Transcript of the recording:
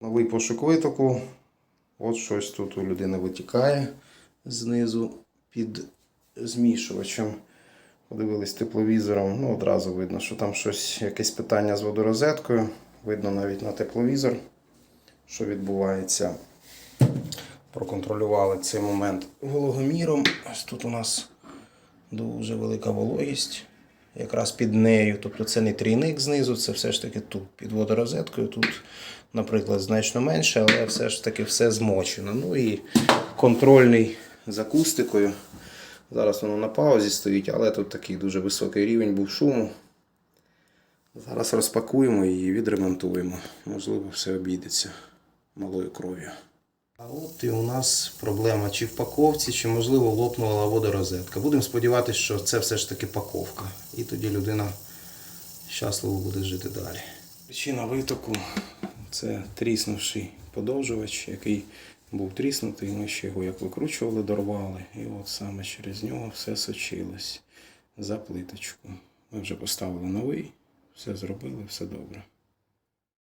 Новий пошук витоку. От щось тут у людини витікає знизу під змішувачем. Подивились тепловізором, ну одразу видно, що там щось, якесь питання з водорозеткою. Видно навіть на тепловізор, що відбувається. Проконтролювали цей момент вологоміром. Ось тут у нас дуже велика вологість. Якраз під нею. Тобто це не трійник знизу, це все ж таки тут під водорозеткою. Тут, наприклад, значно менше, але все ж таки все змочено. Ну і контрольний з акустикою. Зараз воно на паузі стоїть, але тут такий дуже високий рівень був шуму. Зараз розпакуємо і відремонтуємо. Можливо, все обійдеться малою кров'ю. А от і у нас проблема чи в паковці, чи можливо лопнула водорозетка. Будемо сподіватися, що це все ж таки паковка. І тоді людина щасливо буде жити далі. Причина витоку це тріснувший подовжувач, який був тріснутий. Ми ще його як викручували, дорвали. І от саме через нього все сочилось за плиточку. Ми вже поставили новий, все зробили, все добре.